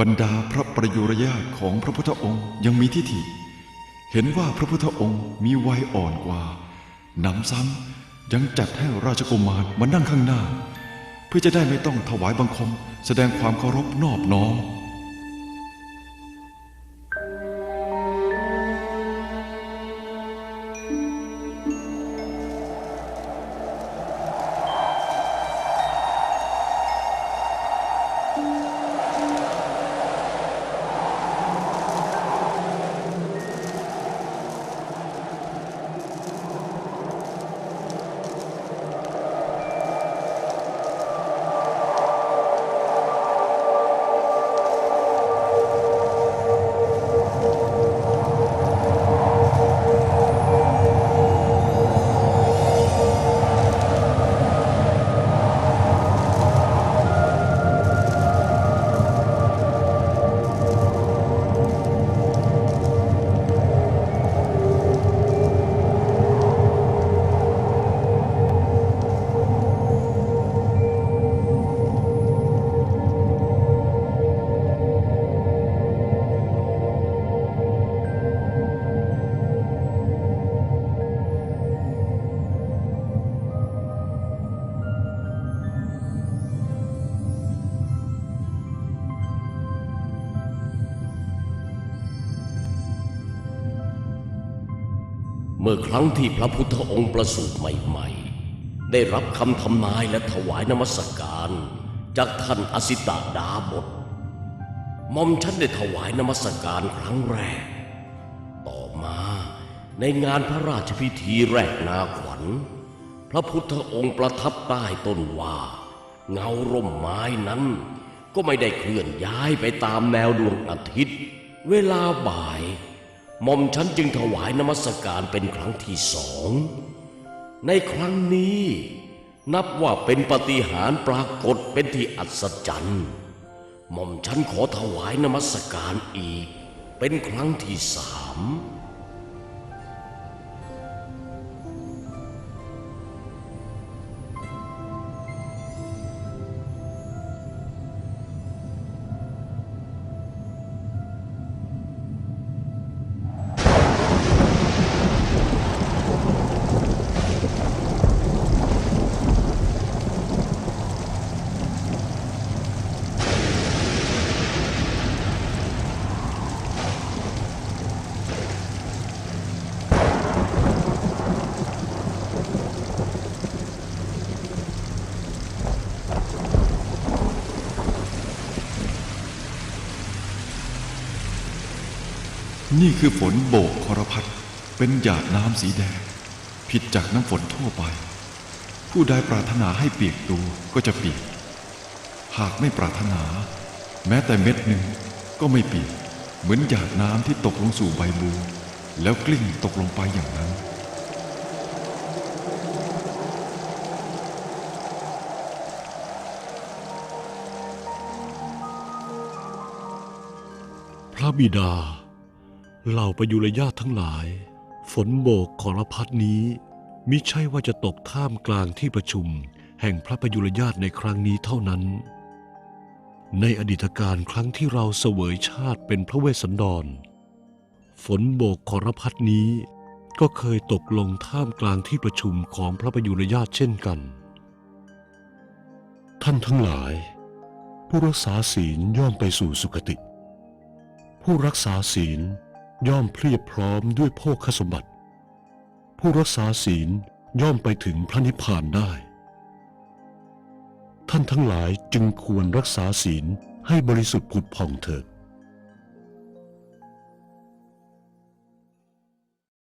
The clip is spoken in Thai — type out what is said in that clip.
บรรดาพระประยุรญาติของพระพุทธองค์ยังมีทิฏฐิ เห็นว่าพระพุทธองค์มีวัยอ่อนกว่าหนำซ้ำยังจัดให้ราชกุมารมานั่งข้างหน้า เพื่อจะได้ไม่ต้องถวายบังคม แสดงความเคารพนอบน้อม มื่อครั้งที่พระพุทธองค์ประสูติใหม่ ๆ ได้รับคำทำนายและถวายนมัสการ จากท่านอสิตาดาบทมอมฉันได้ถวายนมัสการครั้งแรก ต่อมาในงานพระราชพิธีแรกนาขวัญ พระพุทธองค์ประทับใต้ต้นว่า เงาร่มไม้นั้น ก็ไม่ได้เคลื่อนย้ายไปตามแนวดวงอาทิตย์ เวลาบ่าย หม่อมฉันจึงถวายนมัสการเป็นครั้งที่สอง ในครั้งนี้ นับว่าเป็นปฏิหารปรากฏเป็นที่อัศจรรย์หม่อมฉันขอถวายนมัสการอีก เป็นครั้งที่สาม นี่คือฝนโบกคอรพัดเป็นหยาดน้ำสีแดง ผิดจากน้ำฝนทั่วไป ผู้ใดปรารถนาให้เปียกตัวก็จะเปียก หากไม่ปรารถนา แม้แต่เม็ดหนึ่งก็ไม่เปียก เหมือนหยาดน้ำที่ตกลงสู่ใบบัวแล้วกลิ้งตกลงไปอย่างนั้น พระบิดา เหล่าประยุรญาติทั้งหลาย ฝนโบกขอรพัดนี้ มิใช่ว่าจะตกท่ามกลางที่ประชุม แห่งพระประยุรญาติในครั้งนี้เท่านั้น ในอดีตการครั้งที่เราเสวยชาติเป็นพระเวสสันดร ฝนโบกขอรพัดนี้ก็เคยตกลงท่ามกลางที่ประชุมของพระประยุรญาติเช่นกัน ท่านทั้งหลาย ผู้รักษาศีลย่อมไปสู่สุคติ ผู้รักษาศีล ย่อมเพรียบพร้อมด้วยโภคสมบัติ ผู้รักษาศีลย่อมไปถึงพระนิพพานได้ ท่านทั้งหลายจึงควรรักษาศีลให้บริสุทธิ์ผุดผ่องเถิด